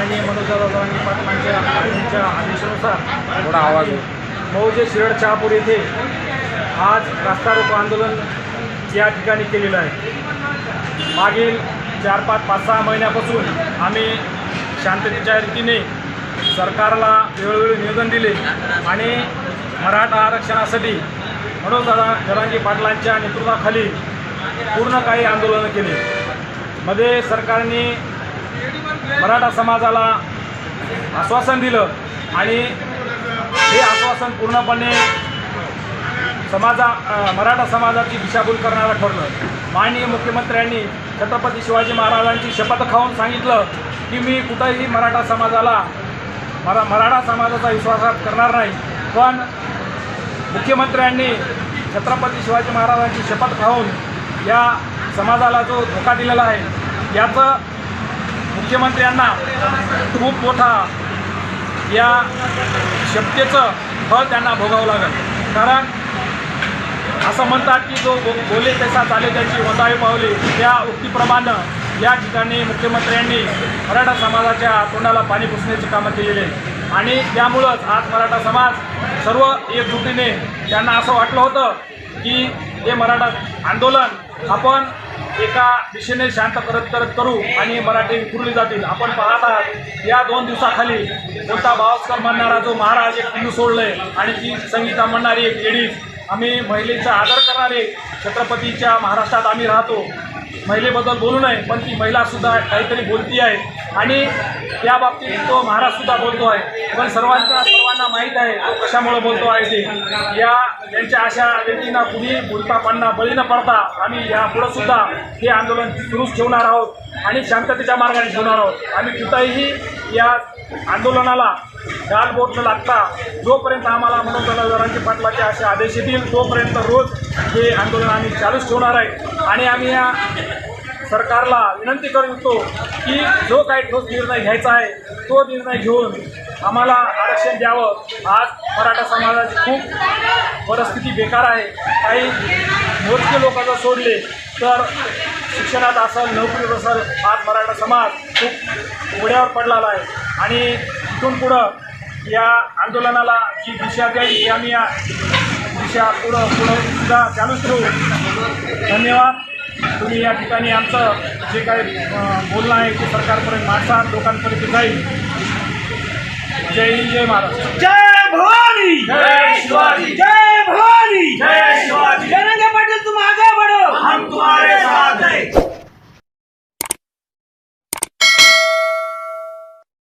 माननीय जरांगे पाटलांच्या यांच्या आदेशानुसार थोडा आवाज. मौजे शिरड शहापूर येथे आज रास्ता रोको आंदोलन या ठिकाणी केलेलं आहे. मागील चार पाच पाच सहा महिन्यापासून आम्ही शांततेच्या रीतीने सरकारला वेळोवेळी निवेदन दिले आणि मराठा आरक्षणासाठी मनोजदादा जरांगे पाटलांच्या नेतृत्वाखाली पूर्ण काही आंदोलनं केली. मध्ये सरकारने मराठा समाजाला आश्वासन दिलं आणि हे आश्वासन पूर्णपणे समाजा मराठा समाजाची दिशाभूल करणारं ठरलं. माननीय मुख्यमंत्र्यांनी छत्रपती शिवाजी महाराजांची शपथ खाऊन सांगितलं की मी कुठंही मराठा समाजाला मरा मराठा समाजाचा विश्वासघात करणार नाही. पण मुख्यमंत्र्यांनी छत्रपती शिवाजी महाराजांची शपथ खाऊन या समाजाला जो धोका दिलेला आहे याचं मुख्यमंत्र्यांना खूप मोठा या शक्तीचं फळ त्यांना भोगावं लागेल. कारण असं म्हणतात की जो बो बोले तसा चाले त्याची वंदावी पावली. त्या उक्तीप्रमाणे या ठिकाणी मुख्यमंत्र्यांनी मराठा समाजाच्या तोंडाला पाणी पुसण्याची कामं केलेली आहे आणि त्यामुळंच आज मराठा समाज सर्व एकजुटीने त्यांना असं वाटलं होतं की हे मराठा आंदोलन आपण एका दिशेने शांत करत करत करू आणि मराठी विखुरली जातील. आपण पाहत आहात या दोन दिवसाखाली कोणता भावस्कर म्हणणारा जो महाराज एक हिंदू सोडलंय आणि ती संगीता म्हणणारी एक लेडीज आम्ही महिलेचा आदर करणारे छत्रपतीच्या महाराष्ट्रात आम्ही राहतो. महिलेबद्दल बोलू नये पण ती महिलासुद्धा काहीतरी बोलती आहे. आणि त्या बाबतीत तो महाराजसुद्धा बोलतो आहे. पण सर्वांना सर्वांना माहीत आहे तो कशामुळे बोलतो आहे ते. या यांच्या अशा व्यक्तींना कुणी बोलता पाडणं बळी न पडता आम्ही या हे आंदोलन सुरूच ठेवणार आहोत आणि शांततेच्या मार्गाने ठेवणार आहोत. आम्ही कुठंही या आंदोलनाला गाल बोट न लागता जोपर्यंत आम्हाला मनोज जरांगे पाटलाचे असे आदेश येतील तोपर्यंत रोज हे आंदोलन आम्ही चालूच ठेवणार आहे. आणि आम्ही या सरकारला विनंती करू इच्छितो की जो काही ठोस निर्णय घ्यायचा आहे तो निर्णय घेऊन आम्हाला आरक्षण द्यावं. आज मराठा समाजाची खूप परिस्थिती बेकार आहे. काही मोजके लोक जर सोडले तर शिक्षणात असेल नोकरीत असेल आज मराठा समाज खूप उघड्यावर पडलेला आहे. आणि इथून पुढं या आंदोलनाला जी दिशा द्यावी ती आम्ही या दिशा पुढं पुढं सुद्धा चालूच ठेवू. धन्यवाद. तुम्ही या ठिकाणी आमचं जे काही बोलणं आहे ते सरकारपर्यंत माणसात लोकांपर्यंत जाईल. जय हिंद जय महाराष्ट्र. जय भवानी!